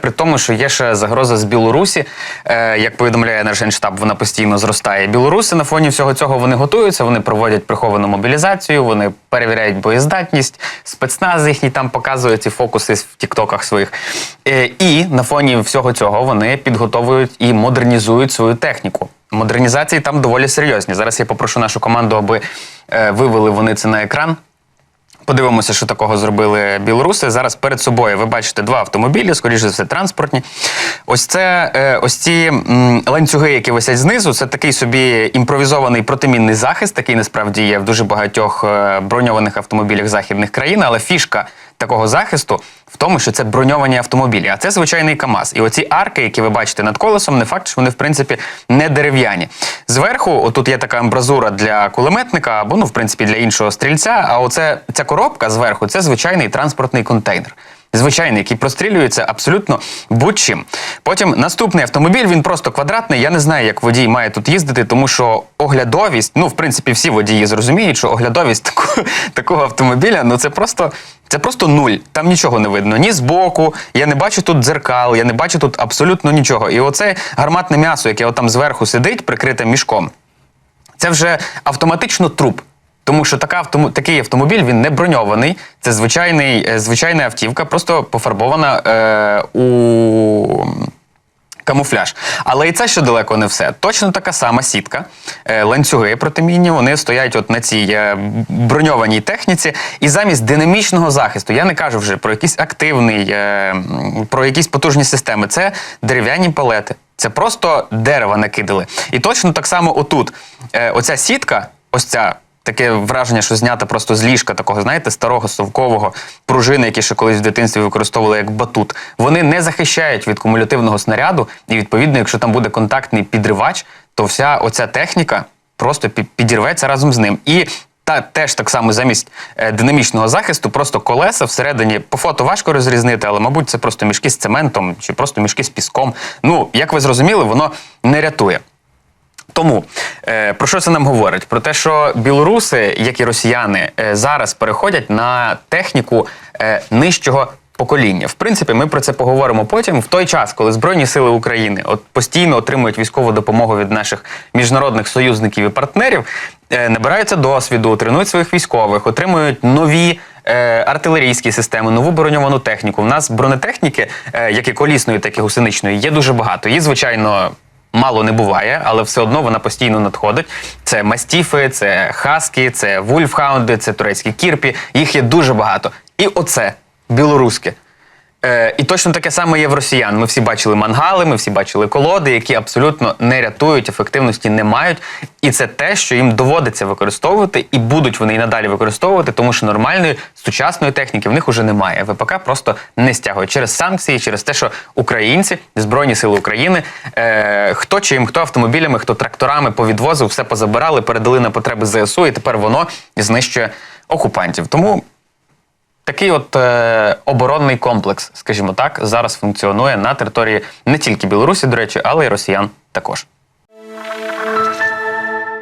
При тому, що є ще загроза з Білорусі, е, як повідомляє генштаб, вона постійно зростає. Білоруси на фоні всього цього вони готуються, вони проводять приховану мобілізацію, вони перевіряють боєздатність, спецназ їхній там показує ці фокуси в тіктоках своїх. Е, і на фоні всього цього вони підготовують і модернізують свою техніку. Модернізації там доволі серйозні. Зараз я попрошу нашу команду, аби е, вивели вони це на екран. Подивимося, що такого зробили білоруси. Зараз перед собою ви бачите два автомобілі, скоріше за все, транспортні. Ось це е, ось ці ланцюги, які висять знизу. Це такий собі імпровізований протимінний захист. Такий насправді є в дуже багатьох е, броньованих автомобілях західних країн. Але фішка такого захисту в тому, що це броньовані автомобілі. А це звичайний КАМАЗ. І оці арки, які ви бачите над колесом, не факт, що вони в принципі не дерев'яні. Зверху, отут є така амбразура для кулеметника або ну, в принципі, для іншого стрільця. А оце ця коробка зверху це звичайний транспортний контейнер. Звичайний, який прострілюється абсолютно будь-чим. Потім наступний автомобіль, він просто квадратний. Я не знаю, як водій має тут їздити, тому що оглядовість, ну в принципі, всі водії зрозуміють, що оглядовість такого, такого автомобіля, ну це просто. Це просто нуль. Там нічого не видно. Ні збоку, я не бачу тут дзеркал, я не бачу тут абсолютно нічого. І оце гарматне м'ясо, яке отам зверху сидить, прикрите мішком, це вже автоматично труп. Тому що така автом... такий автомобіль він не броньований. Це звичайний, е, звичайна автівка, просто пофарбована е, у камуфляж. Але і це ще далеко не все. Точно така сама сітка, е, ланцюги протимінні, вони стоять от на цій е, броньованій техніці. І замість динамічного захисту, я не кажу вже про якийсь активний, е, про якісь потужні системи. Це дерев'яні палети. Це просто дерева накидали. І точно так само отут. Оця сітка, ось ця. Таке враження, що знята просто з ліжка такого, знаєте, старого совкового пружини, які ще колись в дитинстві використовували як батут. Вони не захищають від кумулятивного снаряду, і відповідно, якщо там буде контактний підривач, то вся оця техніка просто підірветься разом з ним. І та теж так само замість е, динамічного захисту, просто колеса всередині по фото важко розрізнити, але мабуть це просто мішки з цементом чи просто мішки з піском. Ну як ви зрозуміли, воно не рятує. Тому е, про що це нам говорить? Про те, що білоруси, як і росіяни, е, зараз переходять на техніку е, нижчого покоління. В принципі, ми про це поговоримо потім. В той час, коли Збройні сили України от постійно отримують військову допомогу від наших міжнародних союзників і партнерів, е, набираються досвіду, тренують своїх військових, отримують нові. е, Артилерійські системи, нову броньовану техніку. У нас бронетехніки, е, як і колісної, так і гусеничної, є дуже багато. Її, звичайно, мало не буває, але все одно вона постійно надходить. Це мастіфи, це хаски, це вульфхаунди, це турецькі кірпі. Їх є дуже багато. І оце білоруське. Е, і точно таке саме є в росіян. Ми всі бачили мангали, ми всі бачили колоди, які абсолютно не рятують, ефективності не мають. І це те, що їм доводиться використовувати, і будуть вони і надалі використовувати, тому що нормальної сучасної техніки в них уже немає. ВПК просто не стягують через санкції, через те, що українці, Збройні Сили України, е, хто чим, хто автомобілями, хто тракторами повідвозив, все позабирали, передали на потреби ЗСУ, і тепер воно знищує окупантів. Тому. Такий от е, оборонний комплекс, скажімо так, зараз функціонує на території не тільки Білорусі, до речі, але й росіян також.